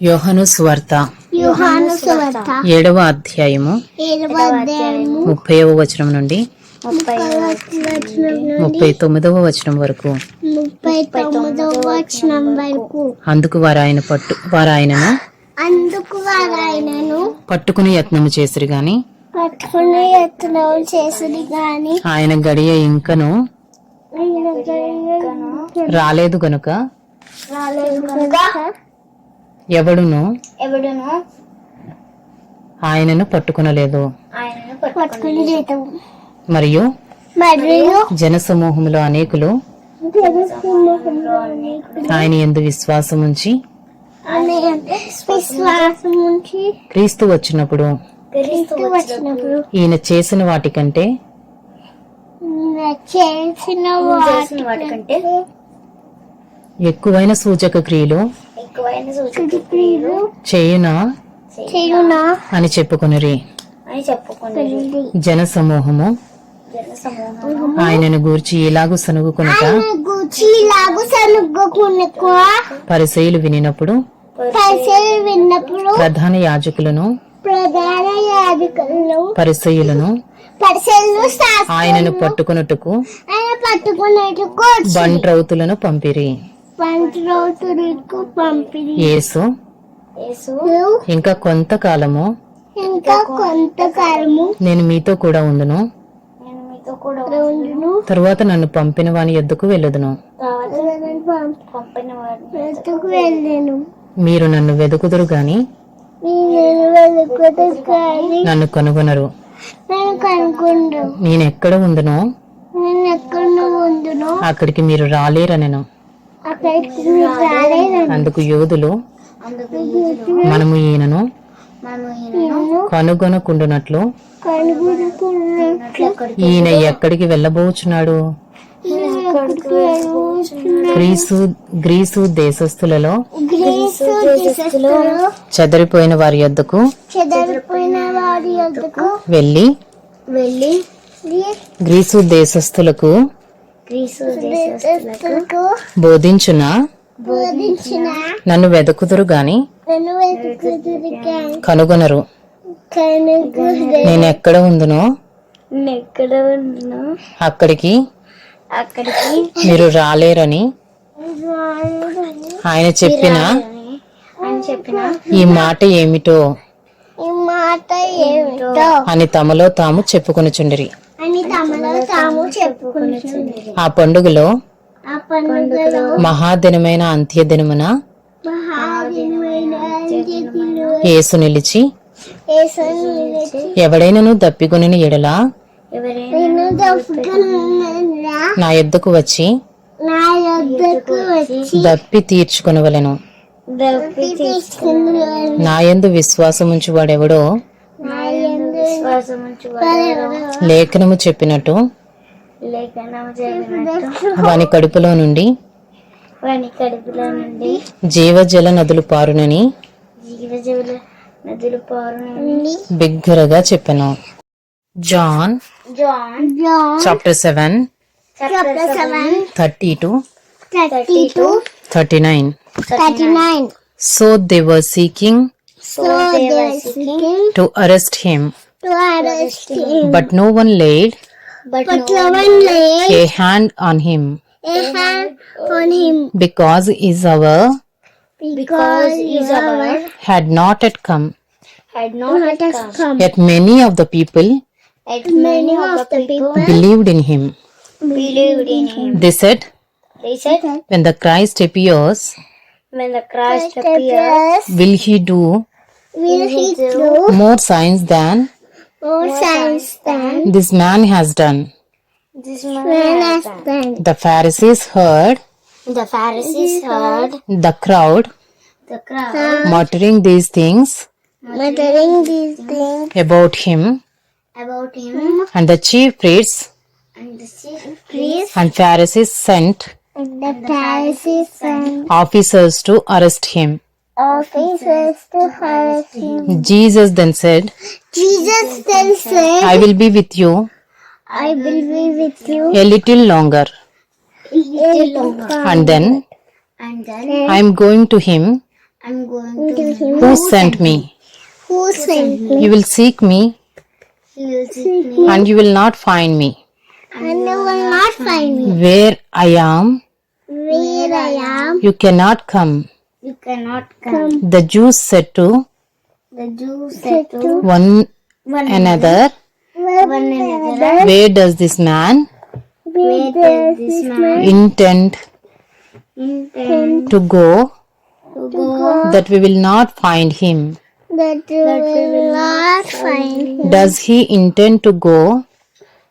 యోహను స్వార్త. ఏడవ అధ్యాయము. ముప్పైవ వచనం నుండి. ముప్పై తొమ్మిదవ వచనం వరకు. అందుకు వారు ఆయన పట్టు వారు ఆయనను అందుకు వారు ఆయనను పట్టుకుని యత్నము చేసిరు గాని పట్టుకుని యత్నం చేసింది గాని ఆయన గడియ ఇంకను గనుక రాలేదు గనుక రాలేదు కనుక ఎవడును? ఎవడును? ఆయనను పట్టుకునలేదు. మరియు మరియు జనసమూహంలో అనేకులు ఆయన ఎందు విశ్వాసం ఉంచి అనే విశ్వాసం ఉంచి క్రీస్తు వచ్చినప్పుడు ఈయన చేసిన వాటికంటే చేసిన వాటికంటే ఎక్కువైన సూచక క్రియలు చేయునా? చేయునా? అని చెప్పుకొనిరి. అని చెప్పుకున్నది జనసమూహము. జన సమూహం ఆయనను గూర్చి ఇలాగు సనుగుకొనక సనుగ్గుకునకు పరిసయులు వినినప్పుడు పైసలు విన్నప్పుడు ప్రధాన యాజకులను ప్రధాన యాజకులను శాస్త్రం ఆయనను పట్టుకొనుటకు ఆయన పట్టుకున్నట్టుకు బంట్రౌతులను పంపిరి. పంపిణీ. యేసు. ఇంకా కొంతకాలము. ఇంకా కొంతకాలము. నేను మీతో కూడా ఉండును. నేను మీతో కూడా ఉండును. తరువాత నన్ను పంపిన వాని ఎద్దుకు వెళ్ళదును. వెళ్ళాను. మీరు నన్ను వెదుకుదురు గాని నన్ను కనుగొనరు. నేను ఎక్కడ ఉండునో? నేను ఎక్కడ ఉండును? అక్కడికి మీరు రాలేరనెను. అందుకు యోధులు మనము ఈయనను నేను కనుగొనకుండునట్లు ఈయన ఎక్కడికి వెళ్ళబోచున్నాడు. గ్రీసు గ్రీసు దేశస్థులలో చెదరిపోయిన వారి యొద్దకు వెళ్ళి గ్రీసు దేశస్థులకు బోధించున? బోధించిన? నన్ను వెదకుదురు గాని? కనుగొనరు. కనుగొన నేను ఎక్కడ ఉందునో? అక్కడికి. అక్కడికి. మీరు రాలేరని. ఆయన చెప్పిన? అని చెప్పిన? ఈ మాట ఏమిటో? ఈ మాట ఏమిటో? అని తమలో తాము చెప్పుకొనుచుండిరి. అని తమలో తాము చెప్పుకుని ఆ పండుగలో ఆ పండుగలో మహాదినమైన మహాదినమైన అంత్యదిలో యేసు నిలిచి ఎవడైనను దప్పికొనిన ఎడల నా యొద్దకు వచ్చి దప్పి తీర్చుకొనవలెను. దప్పి తీసుకుని నా యందు విశ్వాసముంచు వాడెవడో నా యందు విశ్వాసం లేఖనము చెప్పినట్టు వాని కడుపులో నుండి వాని కడుపులో నుండి జీవజల నదులు పారునని నదులు బిగ్గరగా చెప్పెను. John chapter seven chapter seven thirty two thirty two. Thirty nine. Thirty nine. So they were seeking so they were seeking to arrest him But no one laid but, but no one laid a hand on him. A hand on him. Because is our because is our had not yet come. Had not, not yet come. come. Yet many of the people yet many of the people believed in him. Believed in him. They said they said when the Christ appears when the Christ, Christ appears will he do will he do more signs than more signs than this man has done. this man has done. the pharisees heard The Pharisees heard the crowd the crowd muttering these things muttering these things about him about him, hmm? and the chief priests and the chief priests and pharisees sent and the Pharisees sent officers to arrest him officers to jesus then said Jesus then said, i will be with you I will be with you a little longer a little longer. and then And then i am going to him I'm going to him. Who sent me? Who sent me? You will seek me He will seek me. and you will not find me. And you will not find me. Where I am, Where I am, you cannot come. You cannot come. The Jews said to The Jews said to one one another, one another, Where does this man Where does this man intend intend to go? to go? that we will not find him? that we will not find him? Does he intend to go?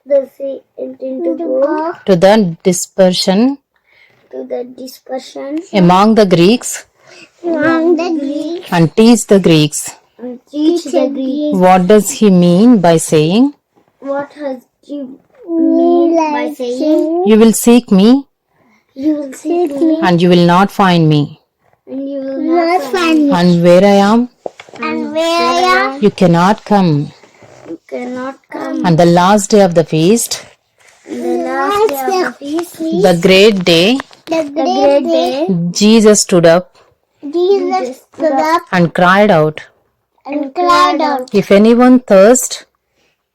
Does he intend to go? To the dispersion to the dispersion. among the Greeks? among the Greeks. And teach the Greeks? and teach the Greeks? What does he mean by saying, What has he mean by saying? You will seek me you will seek me. and you will not find me? and you will not find me? And where I am, And where I am, you cannot come. you cannot come. On the last day of the feast, The last day of the feast, the great day, the great day, Jesus stood up Jesus stood up and cried out, and cried out, If anyone thirst,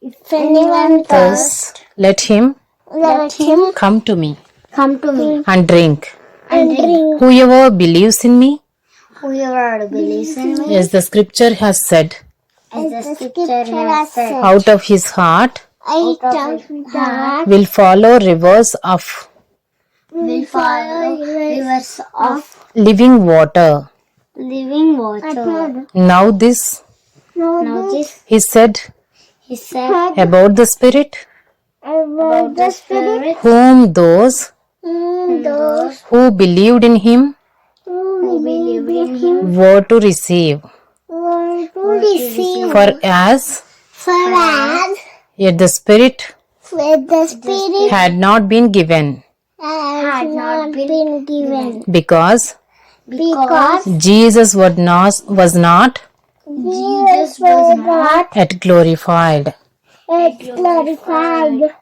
If anyone thirsts, let him let him come to me come to me mm. and drink. and drink. Whoever believes in me, Whoever believes in me, as the scripture has said, as the scripture has said, out of his heart out of his heart will follow rivers of will follow rivers of living water. living water. Now, this Now this he said he said about the Spirit, about the Spirit, whom those those who believed in him who believe in him were to receive. want to receive. For as For as yet the Spirit with the Spirit had not been given, had not been given, because because Jesus was not, was not Jesus was not yet glorified. yet glorified.